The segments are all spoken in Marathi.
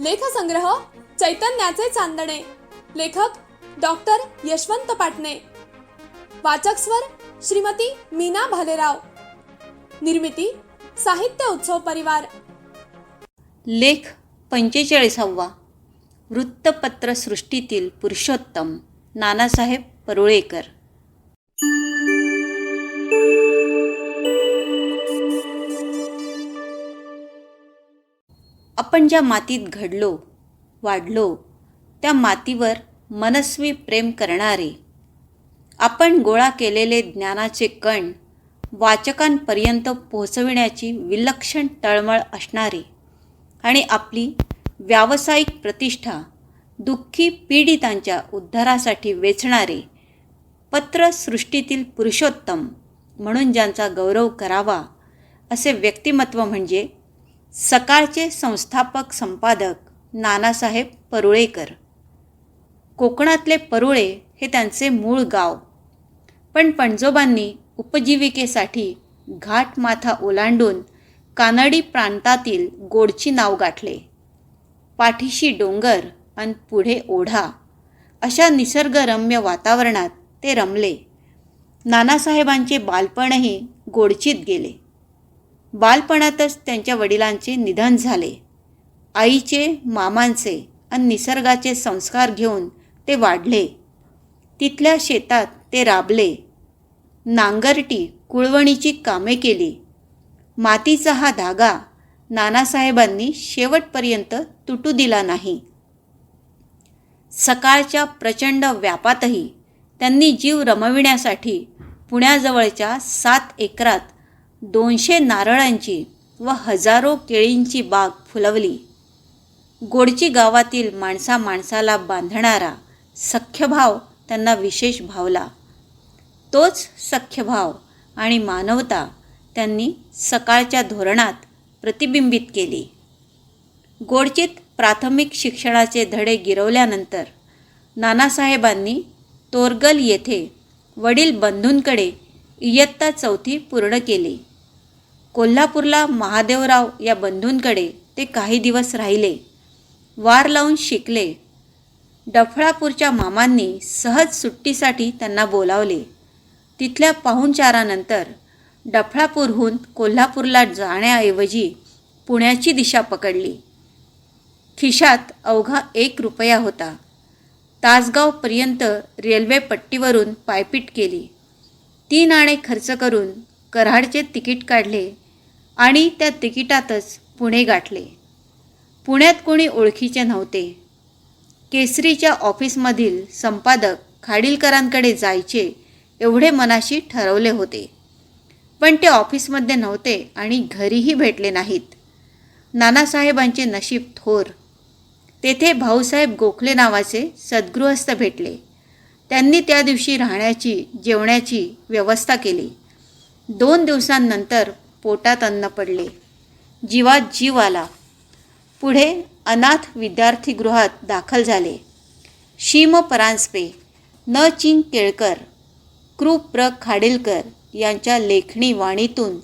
लेखसंग्रह चैतन्याचे चांदणे. लेखक डॉक्टर यशवंत पाटणे. वाचक स्वर श्रीमती मीना भालेराव. निर्मिती साहित्य उत्सव परिवार. लेख पंचेचाळीसावा. वृत्तपत्रसृष्टीतील पुरुषोत्तम. नानासाहेब परुळेकर. आपण ज्या मातीत घडलो वाढलो त्या मातीवर मनस्वी प्रेम करणारे आपण गोळा केलेले ज्ञानाचे कण वाचकांपर्यंत पोहोचविण्याची विलक्षण तळमळ असणारे आणि आपली व्यावसायिक प्रतिष्ठा दुःखी पीडितांच्या उद्धारासाठी वेचणारे पत्रसृष्टीतील पुरुषोत्तम म्हणून ज्यांचा गौरव करावा असे व्यक्तिमत्व म्हणजे सकाळचे संस्थापक संपादक नानासाहेब परुळेकर. कोकणातले परुळे हे त्यांचे मूळ गाव. पण पणजोबांनी उपजीविकेसाठी घाटमाथा ओलांडून कानडी प्रांतातील गोडची नाव गाठले. पाठीशी डोंगर आणि पुढे ओढा अशा निसर्गरम्य वातावरणात ते रमले. नानासाहेबांचे बालपणही गोडचीत गेले. बालपणातच त्यांच्या वडिलांचे निधन झाले. आईचे मामांचे आणि निसर्गाचे संस्कार घेऊन ते वाढले. तिथल्या शेतात ते राबले. नांगरटी कुळवणीची कामे केली. मातीचा हा धागा नानासाहेबांनी शेवटपर्यंत तुटू दिला नाही. सकाळच्या प्रचंड व्यापातही त्यांनी जीव रमविण्यासाठी पुण्याजवळच्या सात एकरात दोनशे नारळांची व हजारो केळींची बाग फुलवली. गोडची गावातील माणसा माणसाला बांधणारा सख्यभाव त्यांना विशेष भावला. तोच सख्यभाव आणि मानवता त्यांनी सकाळच्या धोरणात प्रतिबिंबित केली. गोडचीत प्राथमिक शिक्षणाचे धडे गिरवल्यानंतर नानासाहेबांनी तोरगल येथे वडील बंधूंकडे इयत्ता चौथी पूर्ण केली. कोल्हापूरला महादेवराव या बंधूंकडे ते काही दिवस राहिले. वार लावून शिकले. डफळापूरच्या मामांनी सहज सुट्टीसाठी त्यांना बोलावले. तिथल्या पाहुणचारानंतर डफळापूरहून कोल्हापूरला जाण्याऐवजी पुण्याची दिशा पकडली. खिशात अवघा एक रुपया होता. तासगावपर्यंत रेल्वे पट्टीवरून पायपीट केली. तीन आणे खर्च करून कराडचे तिकीट काढले. आणि त्या तिकिटातच पुणे गाठले. पुण्यात कोणी ओळखीचे नव्हते. केसरीच्या ऑफिसमधील संपादक खाडीलकरांकडे जायचे एवढे मनाशी ठरवले होते. पण ते ऑफिसमध्ये नव्हते आणि घरीही भेटले नाहीत. नानासाहेबांचे नशीब थोर. तेथे भाऊसाहेब गोखले नावाचे सद्गृहस्थ भेटले. त्यांनी त्या दिवशी राहण्याची जेवण्याची व्यवस्था केली. दोन दिवसांनंतर पोटात अन्न पडले. जीवात जीव आला. पुढे अनाथ विद्यार्थीगृहात दाखल झाले. शीम परांजपे न चिंग केळकर कृप प्र खाडीलकर यांच्या लेखणी वाणीतून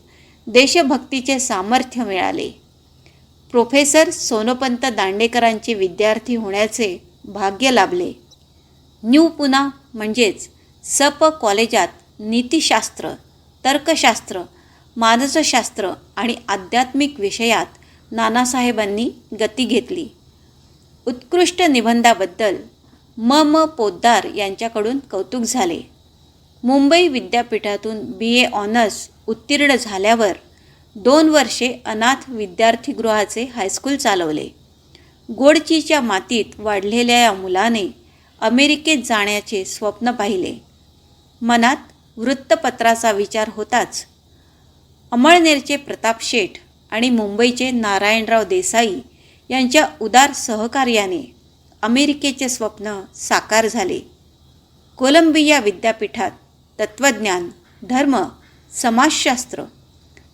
देशभक्तीचे सामर्थ्य मिळाले. प्रोफेसर सोनोपंत दांडेकरांचे विद्यार्थी होण्याचे भाग्य लाभले. न्यू पुना म्हणजेच सप कॉलेजात नीतिशास्त्र तर्कशास्त्र मानसशास्त्र आणि आध्यात्मिक विषयात नानासाहेबांनी गती घेतली. उत्कृष्ट निबंधाबद्दल म. म. पोद्दार यांच्याकडून कौतुक झाले. मुंबई विद्यापीठातून बी. ए. ऑनर्स उत्तीर्ण झाल्यावर दोन वर्षे अनाथ विद्यार्थीगृहाचे हायस्कूल चालवले. गोडचीच्या मातीत वाढलेल्या या मुलाने अमेरिकेत जाण्याचे स्वप्न पाहिले. मनात वृत्तपत्राचा विचार होताच अमळनेरचे प्रताप शेठ आणि मुंबईचे नारायणराव देसाई यांच्या उदार सहकार्याने अमेरिकेचे स्वप्न साकार झाले. कोलंबिया विद्यापीठात तत्त्वज्ञान धर्म समाजशास्त्र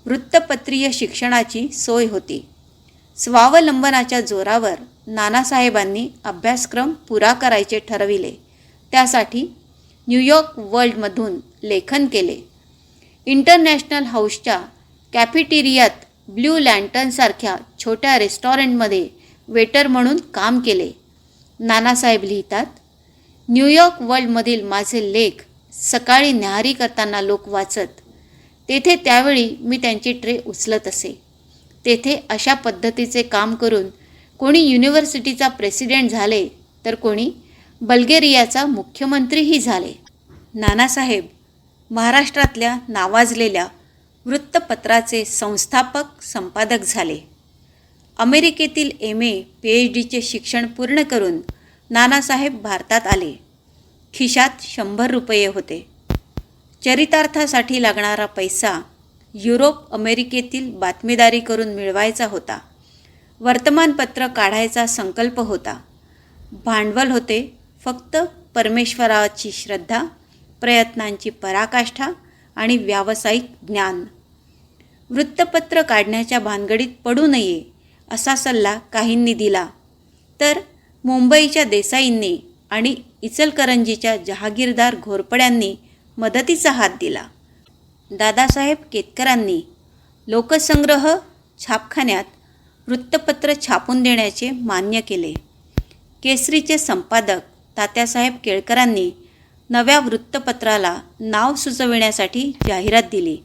वृत्तपत्रीय शिक्षणाची सोय होती. स्वावलंबनाच्या जोरावर नानासाहेबांनी अभ्यासक्रम पुरा करायचे ठरविले. त्यासाठी न्यूयॉर्क वर्ल्डमधून लेखन केले. इंटरनॅशनल हाऊसच्या कॅफेटेरियात ब्ल्यू लँटनसारख्या छोट्या रेस्टॉरंटमध्ये वेटर म्हणून काम केले. नानासाहेब लिहितात न्यूयॉर्क वर्ल्डमधील माझे लेख सकाळी न्याहारी करताना लोक वाचत. तेथे त्यावेळी मी त्यांची ट्रे उचलत असे. तेथे अशा पद्धतीचे काम करून कोणी युनिव्हर्सिटीचा प्रेसिडेंट झाले तर कोणी बल्गेरियाचा मुख्यमंत्रीही झाले. नानासाहेब महाराष्ट्रातल्या नावाजलेल्या वृत्तपत्राचे संस्थापक संपादक झाले. अमेरिकेतील एम. ए. पी एच डीचे शिक्षण पूर्ण करून नानासाहेब भारतात आले. खिशात शंभर रुपये होते. चरितार्थासाठी लागणारा पैसा युरोप अमेरिकेतील बातमीदारी करून मिळवायचा होता. वर्तमानपत्र काढायचा संकल्प होता. भांडवल होते. फक्त परमेश्वराची श्रद्धा प्रयत्नांची पराकाष्ठा आणि व्यावसायिक ज्ञान. वृत्तपत्र काढण्याच्या भानगडीत पडू नये असा सल्ला काहींनी दिला. तर मुंबईच्या देसाईंनी आणि इचलकरंजीच्या जहागीरदार घोरपड्यांनी मदतीचा हात दिला. दादासाहेब केतकरांनी लोकसंग्रह छापखान्यात वृत्तपत्र छापून देण्याचे मान्य केले. केसरीचे संपादक तात्यासाहेब केळकरांनी नव्या वृत्तपत्राला नाव सुचविण्यासाठी जाहिरात दिली.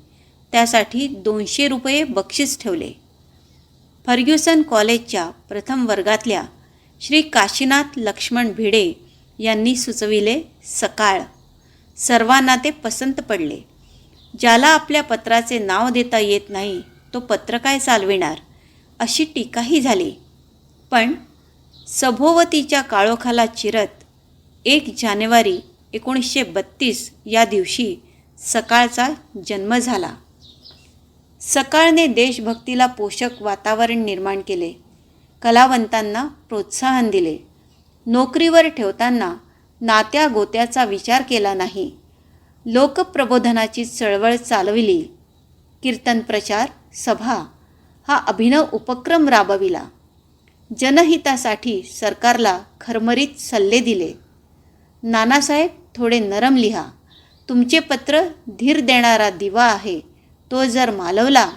त्यासाठी दोनशे रुपये बक्षीस ठेवले. फर्ग्युसन कॉलेजच्या प्रथम वर्गातल्या श्री काशीनाथ लक्ष्मण भिडे यांनी सुचविले सकाळ. सर्वांना ते पसंत पडले. ज्याला आपल्या पत्राचे नाव देता येत नाही तो पत्र काय चालविणार? अशी टीकाही झाली. पण सभोवतीच्या काळोखाला चिरत एक जानेवारी एकोणीसशे बत्तीस या दिवशी सकाळचा जन्म झाला. सकाळने देशभक्तीला पोषक वातावरण निर्माण केले. कलावंतांना प्रोत्साहन दिले. नोकरीवर ठेवताना नात्या गोत्याचा विचार केला नाही. लोकप्रबोधनाची चळवळ चालविली. कीर्तन प्रचार सभा हा अभिनव उपक्रम राबविला. जनहितासाठी सरकारला खरमरीत सल्ले दिले. नानासाहेब थोडे नरम लिहा. तुमचे पत्र धीर देणारा दिवा आहे तो जर मालवला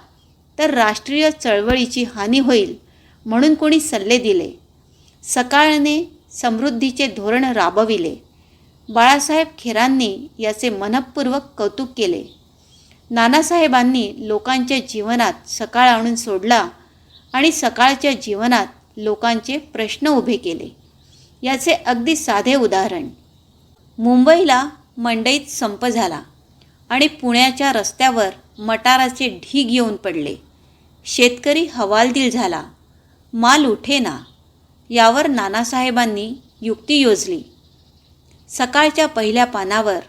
तर राष्ट्रीय चळवळीची हानी होईल म्हणून कोणी सल्ले दिले. सकाळने समृद्धीचे धोरण राबविले. बाळासाहेब खेरांनी याचे मनपूर्वक कौतुक केले. नानासाहेबांनी लोकांच्या जीवनात सकाळ आणून सोडला आणि सकाळच्या जीवनात लोकांचे प्रश्न उभे केले. याचे अगदी साधे उदाहरण. मुंबईला मंडईत संप झाला आणि पुण्याच्या रस्त्यावर मटाराचे ढीग येऊन पडले. शेतकरी हवालदिल झाला. माल उठेना यावर नानासाहेबांनी युक्ती योजली. सकाळच्या पहिल्या पानावर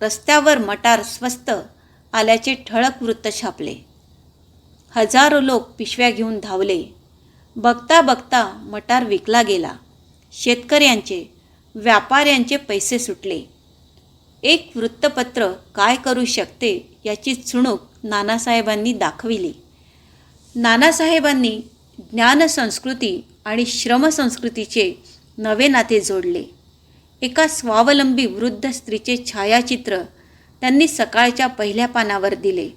रस्त्यावर मटार स्वस्त आल्याचे ठळक वृत्त छापले. हजारो लोक पिशव्या घेऊन धावले. बघता बघता मटार विकला गेला. शेतकऱ्यांचे व्यापाऱ्यांचे पैसे सुटले. एक वृत्तपत्र काय करू शकते याची चुणूक नानासाहेबांनी दाखविली. नानासाहेबांनी ज्ञानसंस्कृती आणि श्रमसंस्कृतीचे नवे नाते जोडले. एका स्वावलंबी वृद्ध स्त्रीचे छायाचित्र त्यांनी सकाळच्या पहिल्या पानावर दिले.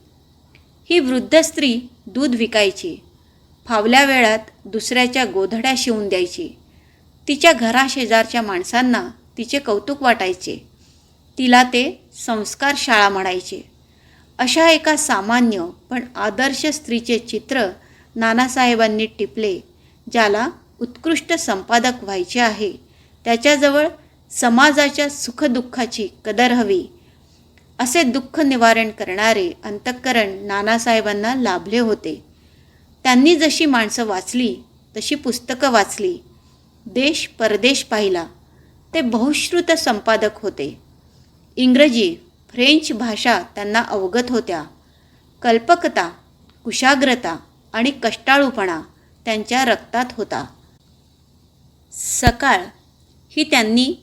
ही वृद्ध स्त्री दूध विकायची. फावल्या वेळात दुसऱ्याच्या गोधड्या शिवून द्यायची. तिच्या घराशेजारच्या माणसांना तिचे कौतुक वाटायचे. तिला ते संस्कार शाळा म्हणायचे. अशा एका सामान्य पण आदर्श स्त्रीचे चित्र नानासाहेबांनी टिपले ज्याला उत्कृष्ट संपादक व्हायचे आहे. त्याच्याजवळ समाजाच्या सुखदुःखाची कदर हवी. असे दुःख निवारण करणारे अंतःकरण नानासाहेबांना लाभले होते. त्यांनी जशी माणसं वाचली तशी पुस्तकं वाचली. देश परदेश पाहिला ते बहुश्रुत संपादक होते. इंग्रजी फ्रेंच भाषा त्यांना अवगत होत्या. कल्पकता कुशाग्रता आणि कष्टाळूपणा त्यांच्या रक्तात होता. सकाळ ही त्यांनी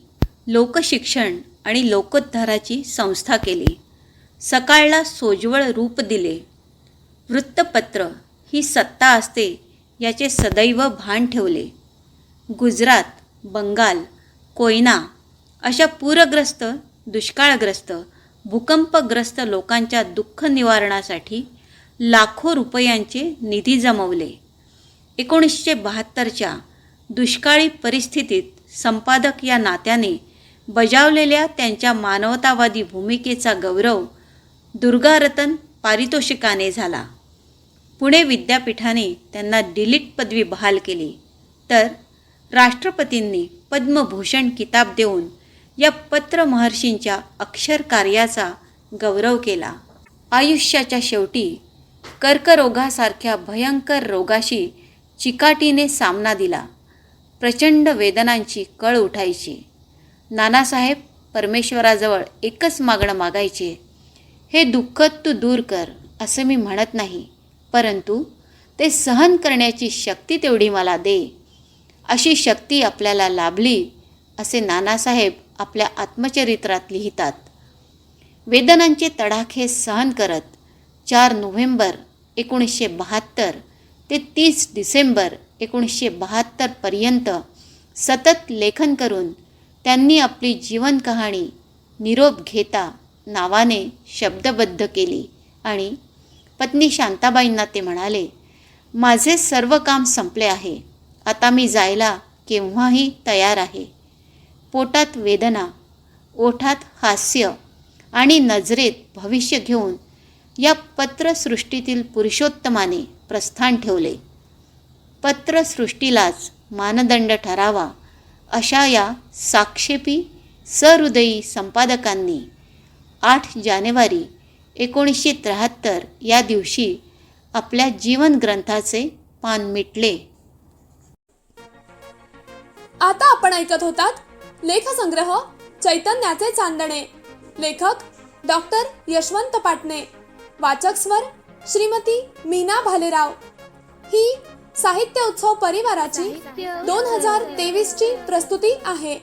लोकशिक्षण आणि लोकोद्धाराची संस्था केली. सकाळला सोज्वळ रूप दिले. वृत्तपत्र ही सत्ता असते याचे सदैव भान ठेवले. गुजरात बंगाल कोयना अशा पूरग्रस्त दुष्काळग्रस्त भूकंपग्रस्त लोकांच्या दुःख निवारणासाठी लाखो रुपयांचे निधी जमवले. एकोणीसशे बहात्तरच्या दुष्काळी परिस्थितीत संपादक या नात्याने बजावलेल्या त्यांच्या मानवतावादी भूमिकेचा गौरव दुर्गारतन पारितोषिकाने झाला. पुणे विद्यापीठाने त्यांना डिलीट पदवी बहाल केली. तर राष्ट्रपतींनी पद्मभूषण किताब देऊन या पत्र महर्षींच्या अक्षर कार्याचा गौरव केला. आयुष्याच्या शेवटी कर्करोगासारख्या भयंकर रोगाशी चिकाटीने सामना दिला. प्रचंड वेदनांची कळ उठायची. नानासाहेब परमेश्वराजवळ एकच मागणं मागायचे हे दुःख तू दूर कर असं मी म्हणत नाही. परंतु ते सहन करण्याची शक्ती तेवढी मला दे. अशी शक्ती आपल्याला लाभली असे नानासाहेब आपल्या आत्मचरित्रात लिहितात. वेदनांचे तडाखे सहन करत चार नोव्हेंबर एकोणीसशे बहात्तर ते तीस डिसेंबर एकोणीसशे बहात्तरपर्यंत सतत लेखन करून त्यांनी आपली जीवन कहाणी निरोप घेता नावाने शब्दबद्ध केली आणि पत्नी शांताबाईंना ते म्हणाले माझे सर्व काम संपले आहे. आता मी जायला केव्हाही तयार आहे. पोटात वेदना ओठात हास्य आणि नजरेत भविष्य घेऊन या पत्रसृष्टीतील पुरुषोत्तमाने प्रस्थान ठेवले. पत्रसृष्टीलाच मानदंड ठरावा अशा या साक्षेपी सहृदयी संपादकांनी आठ जानेवारी एकोणीसशे त्र्याहत्तर या दिवशी आपल्या जीवनग्रंथाचे पान मिटले. आता आपण ऐकत होतात लेखसंग्रह चैतन्याचे चांदणे. लेखक डॉक्टर यशवंत पाटणे. वाचक स्वर श्रीमती मीना भालेराव. ही साहित्य उत्सव परिवाराची दोन हजार तेवीस ची प्रस्तुती आहे.